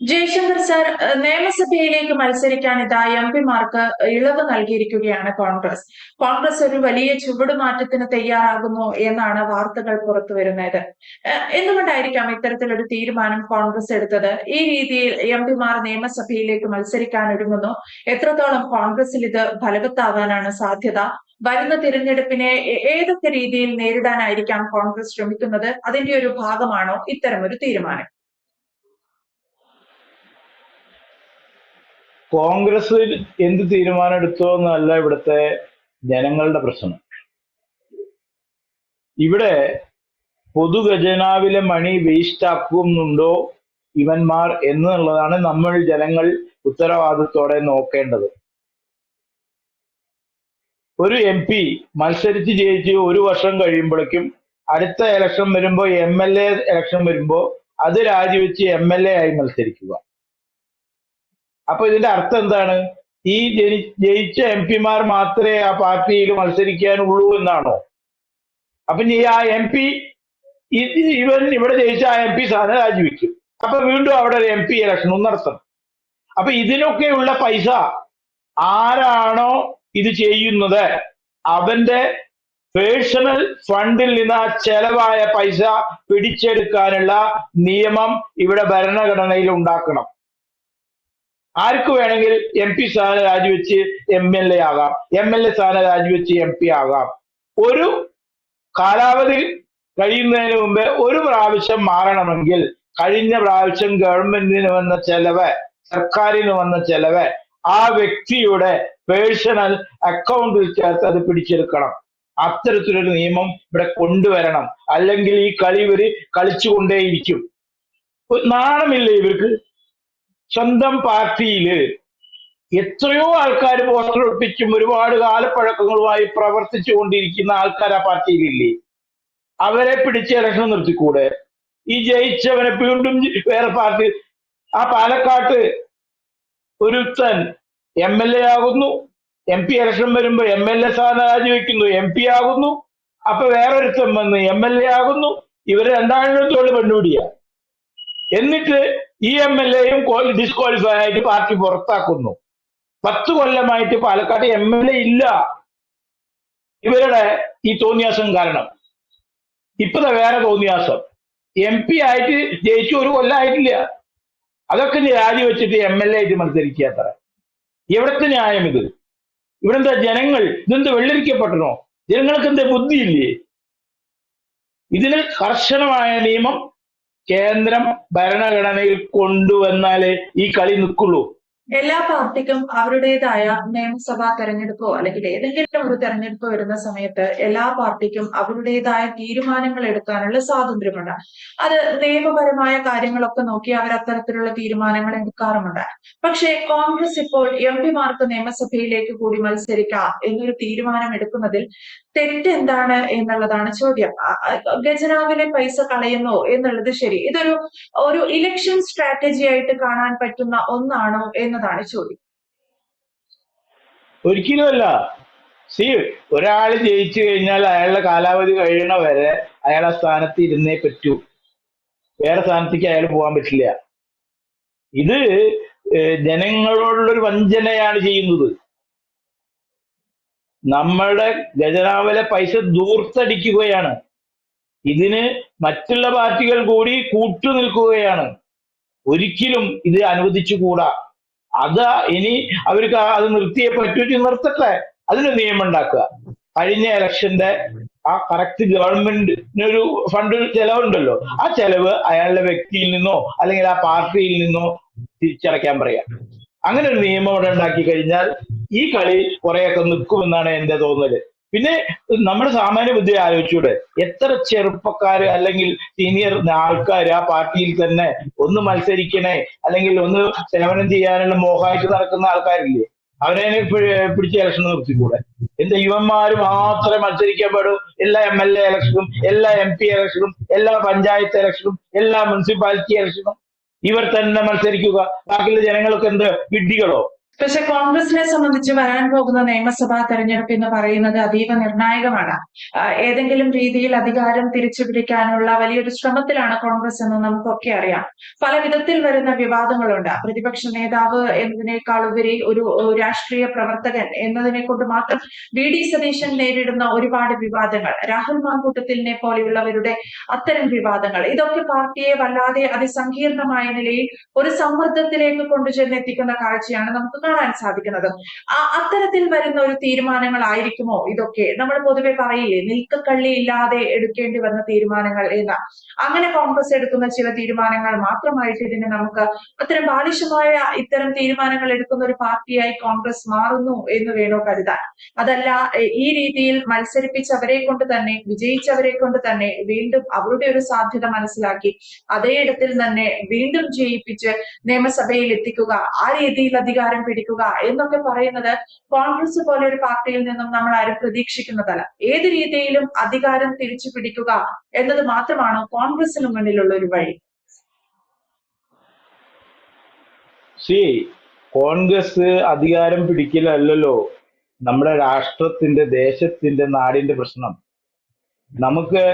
Jaishankar sir നിയമസഭയിലേക്ക് മത്സരിക്കാൻ ഇതാ എം പിമാർക്ക് ഇളവ് നൽകിയിരിക്കുകയാണ് കോൺഗ്രസ്. കോൺഗ്രസ് ഒരു വലിയ ചുവടുമാറ്റത്തിന് തയ്യാറാകുന്നു എന്നാണ് വാർത്തകൾ പുറത്തു വരുന്നത്. എന്തുകൊണ്ടായിരിക്കാം ഇത്തരത്തിലൊരു തീരുമാനം കോൺഗ്രസ് എടുത്തത്? ഈ രീതിയിൽ എം പിമാർ നിയമസഭയിലേക്ക് മത്സരിക്കാൻ ഒരുങ്ങുന്നു. എത്രത്തോളം കോൺഗ്രസിൽ ഇത് ഫലവത്താവാനാണ് സാധ്യത? വരുന്ന തിരഞ്ഞെടുപ്പിനെ ഏതൊക്കെ രീതിയിൽ നേരിടാനായിരിക്കാം കോൺഗ്രസ് ശ്രമിക്കുന്നത്? അതിന്റെ ഒരു ഭാഗമാണോ ഇത്തരം ഒരു തീരുമാനം? കോൺഗ്രസ് എന്ത് തീരുമാനം എടുത്തോ എന്നല്ല ഇവിടുത്തെ ജനങ്ങളുടെ പ്രശ്നം. ഇവിടെ പൊതുഖജനാവിലെ മണി വേസ്റ്റ് ആക്കുന്നുണ്ടോ ഇവന്മാർ എന്നുള്ളതാണ് നമ്മൾ ജനങ്ങൾ ഉത്തരവാദിത്തോടെ നോക്കേണ്ടത്. ഒരു എം പി മത്സരിച്ച് ജയിച്ച് ഒരു വർഷം കഴിയുമ്പോഴേക്കും അടുത്ത ഇലക്ഷൻ വരുമ്പോൾ എം എൽ എ ഇലക്ഷൻ വരുമ്പോൾ അത് രാജിവെച്ച് എം എൽ എ ആയി മത്സരിക്കുക. അപ്പൊ ഇതിന്റെ അർത്ഥം എന്താണ്? ഈ ജനി ജയിച്ച എം പിമാർ മാത്രമേ ആ പാർട്ടിയിൽ മത്സരിക്കാനുള്ളൂ എന്നാണോ? അപ്പൊ ഈ ആ എം പി ഇവൻ ഇവിടെ ജയിച്ച ആ എം പി സാധനം രാജിവെക്കും. അപ്പൊ വീണ്ടും അവിടെ ഒരു എം പി ഇലക്ഷനും നടത്തണം അപ്പൊ ഇതിനൊക്കെയുള്ള പൈസ ആരാണോ ഇത് ചെയ്യുന്നത്? അവന്റെ പേഴ്സണൽ ഫണ്ടിൽ നിന്ന് ആ ചെലവായ പൈസ പിടിച്ചെടുക്കാനുള്ള നിയമം ഇവിടെ ഭരണഘടനയിൽ ഉണ്ടാക്കണം. ആർക്ക് വേണമെങ്കിൽ എം പി സ്ഥാനം രാജിവെച്ച് എം എൽ എ ആകാം. എം എൽ എ സ്ഥാനം രാജിവെച്ച് എം പി ആകാം. ഒരു കാലാവധി കഴിയുന്നതിന് മുമ്പ് ഒരു പ്രാവശ്യം മാറണമെങ്കിൽ കഴിഞ്ഞ പ്രാവശ്യം ഗവൺമെന്റിന് വന്ന ചെലവ് സർക്കാരിന് വന്ന ചെലവ് ആ വ്യക്തിയുടെ പേഴ്സണൽ അക്കൗണ്ടിൽ ചേർത്ത് അത് പിടിച്ചെടുക്കണം. അത്തരത്തിലൊരു നിയമം ഇവിടെ കൊണ്ടുവരണം. അല്ലെങ്കിൽ ഈ കളി ഇവർ കളിച്ചുകൊണ്ടേയിരിക്കും. നാണമില്ലേ ഇവർക്ക്? സ്വന്തം പാർട്ടിയിൽ എത്രയോ ആൾക്കാർ വോട്ടറൊപ്പിച്ചും ഒരുപാട് കാലപ്പഴക്കങ്ങളുമായി പ്രവർത്തിച്ചു കൊണ്ടിരിക്കുന്ന ആൾക്കാർ ആ പാർട്ടിയിലില്ലേ? അവരെ പിടിച്ച് ഇലക്ഷൻ നിർത്തിക്കൂടെ? ഈ ജയിച്ചവനെ വീണ്ടും വേറെ പാർട്ടി ആ പാലക്കാട്ട് ഒരുത്തൻ എം എൽ എ ആകുന്നു. എം പി ഇലക്ഷൻ വരുമ്പോ എം എൽ എ സ്ഥാനം രാജിവെക്കുന്നു. എം പി ആകുന്നു. അപ്പൊ വേറൊരുത്തൻ വന്ന് എം എൽ എ ആകുന്നു. ഇവരെ രണ്ടായിരത്തോട് കണ്ടുപിടിയ എന്നിട്ട് ഈ എം എൽ എയും ഡിസ്ക്വാളിഫൈ ആയിട്ട് പാർട്ടി പുറത്താക്കുന്നു. പത്ത് കൊല്ലമായിട്ട് പാലക്കാട് എം എൽ എ ഇല്ല. ഇവരുടെ ഈ തോന്നിയാസം കാരണം. ഇപ്പത്തെ വേറെ തോന്നിയാസം. എം പി ആയിട്ട് ജയിച്ചു ഒരു കൊല്ലമായിട്ടില്ല അതൊക്കെ രാജിവെച്ചിട്ട് എം എൽ എ ആയിട്ട് മത്സരിക്കുക അത്ര. എവിടത്തെ ന്യായം ഇത്? ഇവിടെന്താ ജനങ്ങൾ ഇതെന്ത് വെള്ളിരിക്കപ്പെട്ടണോ ജനങ്ങൾക്ക് എന്താ ബുദ്ധിയില്ലേ? ഇതിന് കർശനമായ നിയമം കേന്ദ്രം ഭരണഘടനയിൽ കൊണ്ടുവന്നാലേ ഈ കളി നിൽക്കുള്ളൂ. എല്ലാ പാർട്ടിക്കും അവരുടേതായ നിയമസഭാ തെരഞ്ഞെടുപ്പോ അല്ലെങ്കിൽ ഏതെങ്കിലും ഒരു തെരഞ്ഞെടുപ്പ് വരുന്ന സമയത്ത് എല്ലാ പാർട്ടിക്കും അവരുടേതായ തീരുമാനങ്ങൾ എടുക്കാനുള്ള സ്വാതന്ത്ര്യമുണ്ട്. അത് നിയമപരമായ കാര്യങ്ങളൊക്കെ നോക്കി അവർ അത്തരത്തിലുള്ള തീരുമാനങ്ങൾ എടുക്കാറുമുണ്ട്. പക്ഷേ കോൺഗ്രസ് ഇപ്പോൾ എം പിമാർക്ക് നിയമസഭയിലേക്ക് കൂടി മത്സരിക്കാം എന്നൊരു തീരുമാനം എടുക്കുന്നതിൽ തെറ്റെന്താണ് എന്നുള്ളതാണ് ചോദ്യം. ഖജനാവിലെ പൈസ കളയുന്നോ എന്നുള്ളത് ശരി. ഇതൊരു ഒരു ഇലക്ഷൻ സ്ട്രാറ്റജി ആയിട്ട് കാണാൻ പറ്റുന്ന ഒന്നാണോ എന്നതാണ് ചോദ്യം. ഒരിക്കലുമല്ല. സി ഒരാൾ ജയിച്ചു കഴിഞ്ഞാൽ അയാളുടെ കാലാവധി കഴിയണ വരെ അയാളെ സ്ഥാനത്ത് ഇരുന്നേ പറ്റൂ. വേറെ സ്ഥാനത്തേക്ക് അയാൾ പോകാൻ പറ്റില്ല. ഇത് ജനങ്ങളോടുള്ളൊരു വഞ്ചനയാണ് ചെയ്യുന്നത്. നമ്മളുടെ ഖജനാവിലെ പൈസ ദൂർത്തടിക്കുകയാണ് ഇതിന് മറ്റുള്ള പാർട്ടികൾ കൂടി കൂട്ടു നിൽക്കുകയാണ് ഒരിക്കലും ഇത് അനുവദിച്ചുകൂടാ. അത് ഇനി അവർക്ക് അത് നിർത്തിയേ പറ്റൂ നിർത്തട്ടെ. അതിന് നിയമം ഉണ്ടാക്കുക. കഴിഞ്ഞ ഇലക്ഷന്റെ ആ കറക്റ്റ് ഗവൺമെന്റിനൊരു ഫണ്ട് ചെലവുണ്ടല്ലോ. ആ ചെലവ് അയാളുടെ വ്യക്തിയിൽ നിന്നോ അല്ലെങ്കിൽ ആ പാർട്ടിയിൽ നിന്നോ തിരിച്ചടയ്ക്കാൻ പറയാ അങ്ങനെ ഒരു നിയമം ഇവിടെ ഉണ്ടാക്കി കഴിഞ്ഞാൽ ഈ കളി കുറെയൊക്കെ നിൽക്കുമെന്നാണ് എന്റെ തോന്നൽ. പിന്നെ നമ്മുടെ സാമാന്യ ബുദ്ധി ആലോചിച്ചൂടെ. എത്ര ചെറുപ്പക്കാര് അല്ലെങ്കിൽ സീനിയർ ആൾക്കാർ ആ പാർട്ടിയിൽ തന്നെ ഒന്ന് മത്സരിക്കണേ അല്ലെങ്കിൽ ഒന്ന് സേവനം ചെയ്യാനുള്ള മോഹമായിട്ട് നടക്കുന്ന ആൾക്കാരില്ലേ? അവരെ പിടിച്ച് ഇലക്ഷൻ നിർത്തിക്കൂടെ? എന്താ യുവന്മാര് മാത്രമേ മത്സരിക്കാൻ പാടൂ? എല്ലാ എം എൽ എ ഇലക്ഷനും എല്ലാ എം പി ഇലക്ഷനും എല്ലാ പഞ്ചായത്ത് ഇലക്ഷനും എല്ലാ മുനിസിപ്പാലിറ്റി ഇലക്ഷനും ഇവർ തന്നെ മത്സരിക്കുക. ബാക്കിയുള്ള ജനങ്ങൾക്ക് എന്ത്? വിഡ്ഢികളോ? പക്ഷെ കോൺഗ്രസിനെ സംബന്ധിച്ച് വരാൻ പോകുന്ന നിയമസഭാ തെരഞ്ഞെടുപ്പ് എന്ന് പറയുന്നത് അതീവ നിർണായകമാണ്. ഏതെങ്കിലും രീതിയിൽ അധികാരം തിരിച്ചു പിടിക്കാനുള്ള വലിയൊരു ശ്രമത്തിലാണ് കോൺഗ്രസ് എന്ന് നമുക്കൊക്കെ അറിയാം. പല വിധത്തിൽ വരുന്ന വിവാദങ്ങളുണ്ട്. പ്രതിപക്ഷ നേതാവ് എന്നതിനേക്കാൾ ഉപരി ഒരു രാഷ്ട്രീയ പ്രവർത്തകൻ എന്നതിനെ കൊണ്ട് മാത്രം വി. ഡി. സതീശൻ നേരിടുന്ന ഒരുപാട് വിവാദങ്ങൾ. രാഹുൽ മാങ്കൂട്ടത്തിലിനെ പോലെയുള്ളവരുടെ അത്തരം വിവാദങ്ങൾ. ഇതൊക്കെ പാർട്ടിയെ വല്ലാതെ അതിസങ്കീർണമായ നിലയിൽ ഒരു സമ്മർദ്ദത്തിലേക്ക് കൊണ്ടുചെന്നെത്തിക്കുന്ന കാഴ്ചയാണ് നമുക്ക് കാണാൻ സാധിക്കുന്നത്. അത്തരത്തിൽ വരുന്ന ഒരു തീരുമാനങ്ങളായിരിക്കുമോ ഇതൊക്കെ? നമ്മൾ പൊതുവെ പറയില്ലേ നിൽക്കക്കള്ളി ഇല്ലാതെ എടുക്കേണ്ടി വന്ന തീരുമാനങ്ങൾ എന്ന. അങ്ങനെ കോൺഗ്രസ് എടുക്കുന്ന ചില തീരുമാനങ്ങൾ മാത്രമായിട്ട് ഇതിനെ നമുക്ക് അത്തരം ബാലിശമായ ഇത്തരം തീരുമാനങ്ങൾ എടുക്കുന്ന ഒരു പാർട്ടിയായി കോൺഗ്രസ് മാറുന്നു എന്ന് വേണോ കരുതാൻ. അതല്ല ഈ രീതിയിൽ മത്സരിപ്പിച്ചവരെ കൊണ്ട് തന്നെ വിജയിച്ചവരെ കൊണ്ട് തന്നെ വീണ്ടും അവരുടെ ഒരു സാധ്യത മനസ്സിലാക്കി അതേ ഇടത്തിൽ തന്നെ വീണ്ടും ജയിപ്പിച്ച് നിയമസഭയിൽ എത്തിക്കുക. ആ രീതിയിൽ അധികാരം പിടിക്കുക എന്നൊക്കെ പറയുന്നത് കോൺഗ്രസ് പോലെ ഒരു പാർട്ടിയിൽ നിന്നും നമ്മൾ ആരും പ്രതീക്ഷിക്കുന്നതല്ല. ഏത് രീതിയിലും അധികാരം തിരിച്ചു പിടിക്കുക എന്നത് മാത്രമാണ് കോൺഗ്രസിന് മുന്നിലുള്ള ഒരു വഴി? സി കോൺഗ്രസ് അധികാരം പിടിക്കലല്ലോ നമ്മുടെ രാഷ്ട്രത്തിന്റെ ദേശത്തിന്റെ നാടിന്റെ പ്രശ്നം. നമുക്ക്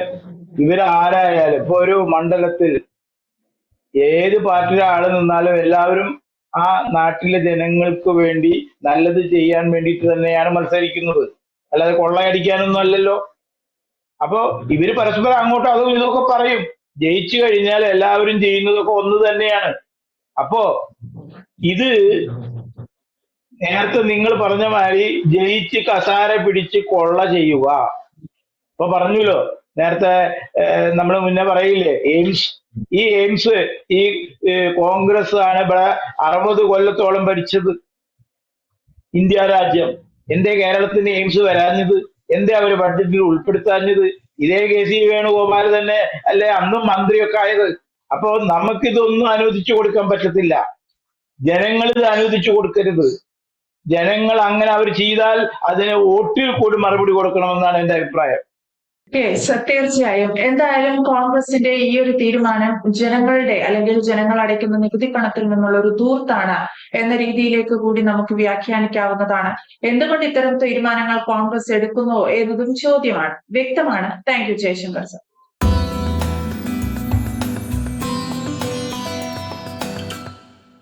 ഇവരാരായാലും ഇപ്പൊ ഒരു മണ്ഡലത്തിൽ ഏത് പാർട്ടിയിലെ ആൾ നിന്നാലും എല്ലാവരും ആ നാട്ടിലെ ജനങ്ങൾക്ക് വേണ്ടി നല്ലത് ചെയ്യാൻ വേണ്ടിയിട്ട് തന്നെയാണ് മത്സരിക്കുന്നത്. അല്ലാതെ കൊള്ളയടിക്കാനൊന്നും അല്ലല്ലോ. അപ്പോ ഇവർ പരസ്പരം അങ്ങോട്ടും അതും ഇതൊക്കെ പറയും. ജയിച്ചു കഴിഞ്ഞാൽ എല്ലാവരും ചെയ്യുന്നതൊക്കെ ഒന്ന് തന്നെയാണ്. അപ്പോ ഇത് നേരത്തെ നിങ്ങൾ പറഞ്ഞ മാതിരി ജയിച്ച് കസാര പിടിച്ച് കൊള്ള ചെയ്യുക. ഇപ്പൊ പറഞ്ഞല്ലോ നേരത്തെ നമ്മൾ മുന്നേ പറയില്ലേ എയിംസ് ഈ എയിംസ് ഈ കോൺഗ്രസ് ആണ് ഇവിടെ അറുപത് കൊല്ലത്തോളം ഭരിച്ചത്. ഇന്ത്യ രാജ്യം എന്തേ കേരളത്തിന് എയിംസ് വരാഞ്ഞത്? എന്തേ അവർ ബഡ്ജറ്റിൽ ഉൾപ്പെടുത്താഞ്ഞത്? ഇതേ കെ സി വേണുഗോപാൽ തന്നെ അല്ലെ അന്നും മന്ത്രിയൊക്കെ ആയത്. അപ്പോ നമുക്കിതൊന്നും അനുവദിച്ചു കൊടുക്കാൻ പറ്റത്തില്ല. ജനങ്ങൾ ഇത് അനുവദിച്ചു കൊടുക്കരുത്. ജനങ്ങൾ അങ്ങനെ അവർ ചെയ്താൽ അതിന് വോട്ടിൽ കൂടി മറുപടി കൊടുക്കണമെന്നാണ് എന്റെ അഭിപ്രായം. തീർച്ചയായും. എന്തായാലും കോൺഗ്രസിന്റെ ഈ ഒരു തീരുമാനം ജനങ്ങളുടെ അല്ലെങ്കിൽ ജനങ്ങൾ അടയ്ക്കുന്ന നികുതി പണത്തിൽ നിന്നുള്ള ഒരു ദൂർത്താണ് എന്ന രീതിയിലേക്ക് കൂടി നമുക്ക് വ്യാഖ്യാനിക്കാവുന്നതാണ്. എന്തുകൊണ്ട് ഇത്തരം തീരുമാനങ്ങൾ കോൺഗ്രസ് എടുക്കുന്നു എന്നതും ചോദ്യമാണ്. വ്യക്തമാണ്. Thank you Jaishankar sir